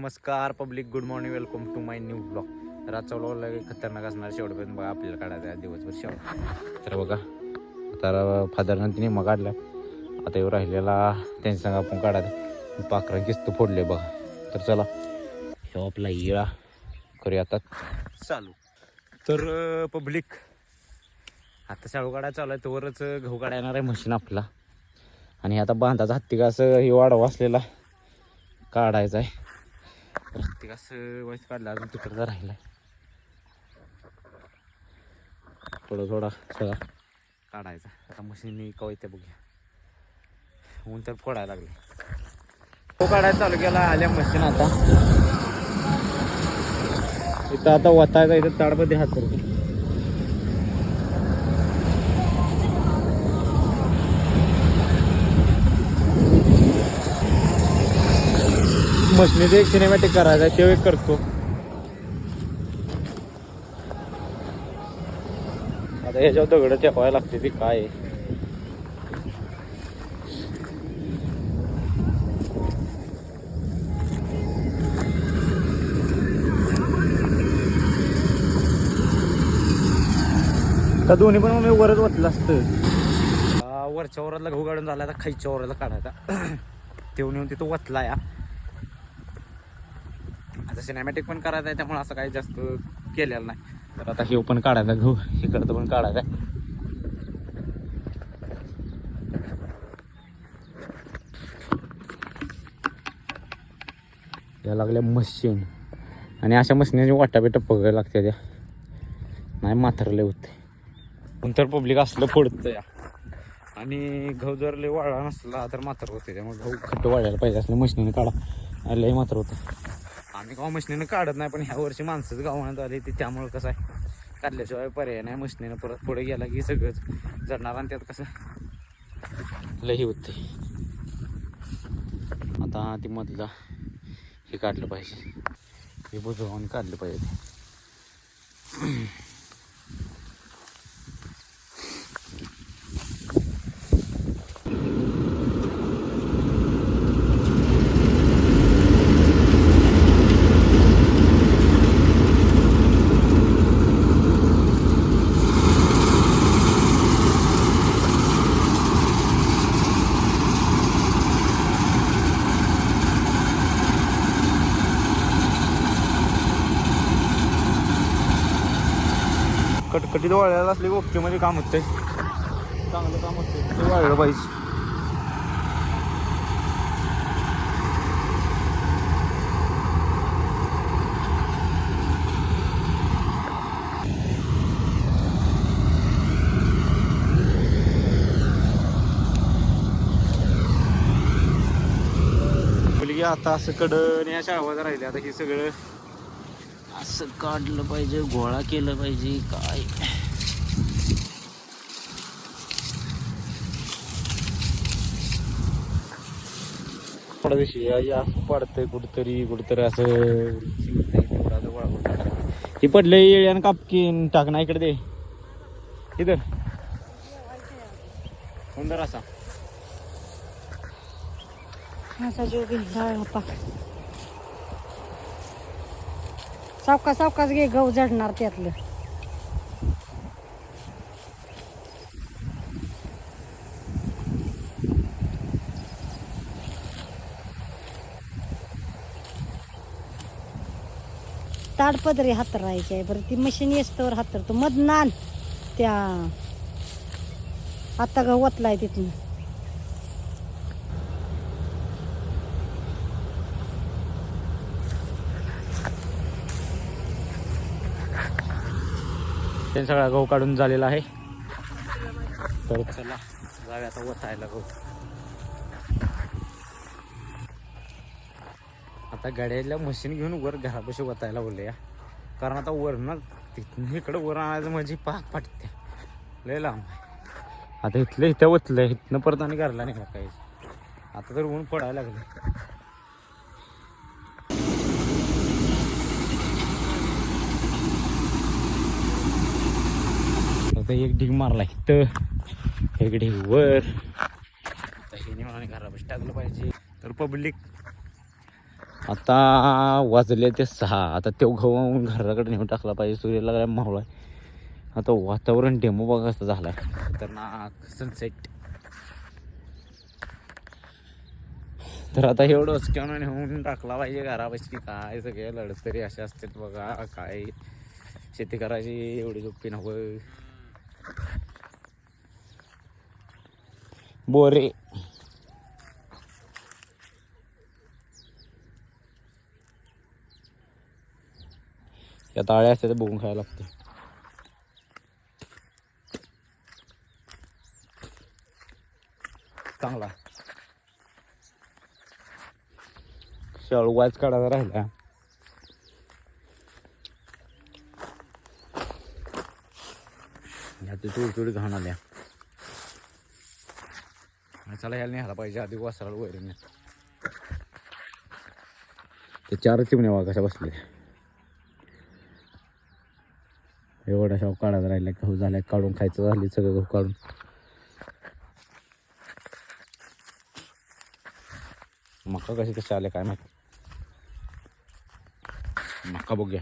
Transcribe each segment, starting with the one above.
नमस्कार public good morning welcome to my new blog blog लगे खतरनाक असणार शेवटपर्यंत बघा आपल्याला काढायचा आहे दिवसभर शेवट. तर बघा आता फादरनं तिने मग काढला. आता येऊ राहिलेला त्यांच्या संग आपण काढायचा पाखरा किस्त फोडले बघा. तर चला हे आपला इळा करूया आता. चालू. तर पब्लिक आता शाळू काढायला चालू आहे तोवरच गहू काढा येणार आहे मशीन आपला. आणि आता बांधाचा हत्ती का असं हे वाढवा असलेला काढायचा आहे. प्रत्येकास वयस काढला अजून तिकडचा राहिला. थोडं थोडा सगळा काढायचा आता मशीन कवा बघूया ऊन तर फोडायला लागले तो काढायला चालू केला आल्या मशीन आता इथं आता वतायचा इथं ताडमध्ये हात करतो मशनीचं एक सिनेमॅटिक करायचं आहे ते एक करतो. आता ह्याच्यावर दगड ठेवायला लागते ती काय? आहे. दोन्ही पण मी वरच वतलं असतं. आ, वरच्या गहू काढून झाला आता खायच्या वराला काढायचा. तेवढून येऊन तिथं वतला या आता सिनेमॅटिक पण करायचं आहे त्यामुळे असं काही जास्त केलेलं नाही. तर आता हे पण काढायचा गहू इकडचं पण काढायचा या लागल्या मशीन आणि अशा मशीनची वाटा बिटा पगायला लागते त्या. नाही माथरले होते नंतर पब्लिक असलं फोडतं या आणि गहू जर लय वाळला नसला तर मात्र होते त्यामुळे गहू खड्ड वाढायला पाहिजे असलं मशीनीने काढा. लय मात्र होतं आम्ही गाव मशनीनं काढत नाही पण ह्या वर्षी माणसंच गावात आली ती त्यामुळं कसं आहे? काढल्याशिवाय पर्याय नाही मशनीनं परत पुढे गेला की सगळंच जडणार आणि त्यात कसं? लई होते. आता ती मधला हे काढलं पाहिजे. हे बुजवून काढलं पाहिजे कटकटीत वाळायला असले म्हणजे काम होतंय. चांगलं काम होतंय. ते वाळलं पाहिजे. आता असं कडन या शाळा राहिले. आता हे सगळं असं काढलं पाहिजे गोळा केलं पाहिजे काय? असं पडतंय कुठतरी कुठतरी असं. हे पडलं येळी आणि कापकीन टाक ना इकडे दे. इधर. सुंदर असा? असा बाप्पा सावका सावकाच घे गहू जडणार त्यातलं. ताडपदरी हातरायची आहे बरं ती मशीन येस्तवर हातरतो. मधनान त्या. आता गहू ओतलाय तिथून. ते सगळा गहू काढून झालेला आहे. तर चला जाऊया आता वतायला गहू. आता गाड्याला मशीन घेऊन वर घरापाशी वतायला बोलूया. कारण आता वरनं तिथून इकडं वर आणायचं म्हणजे पाक फाटते. लय लांब आहे. आता इथलं इथं वतलं इथनं परत आणि घरला नाही काय आता तर ऊन पडायला लागलं आता एक ढीग मारला इथं. एक ढीग वर. आता हे घरापाशी टाकलं पाहिजे. तर पब्लिक. आता वाजले ते सहा. आता तो गहू घराकडे नेऊन टाकला पाहिजे. सूर्याला काय मावळा आता वातावरण डेमो बघा कसं झालं आहे खतरनाक सनसेट तर आता एवढंच किंवा नेऊन टाकला पाहिजे घरापाशी. काय सगळे लढत तरी असे असतात बघा. काय शेती करायची एवढी झोपी नव्हं बोरे. या ताळ्या असते तर बघून खायला लागते. चांगला. शाळू वाज काढायचा राहिला. ते थोडी घाण आल्या आणि चला ह्याला न्यायला पाहिजे आधी वासराला वैरण ते चार चिमण्या बघा कशा बसले. एवढा शाव काढायचा राहिला गहू झाल्या काढून खायचं झाले सगळं गहू काढून. मका कसे कसे आले काय माहिती? मका बघूया.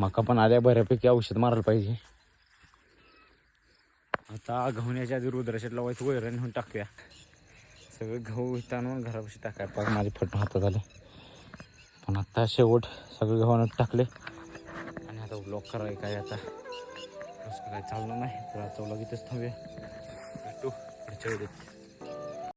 मका पण आल्या बऱ्यापैकी औषध मारायला पाहिजे. आता गहूण्याच्या आधी रुद्राशेट लावायचं वैरण नेऊन टाकूया. सगळं गहू इथं आणून घरापाशी टाकाय. पाच माझे फटण हातात आले. पण आता शेवट सगळे गव्हानं टाकले. आणि आता ब्लॉक कराय काय आता? काय चाललं नाही तर आता लगेचच थांबूया. भेटू पुढच्या वेळेत.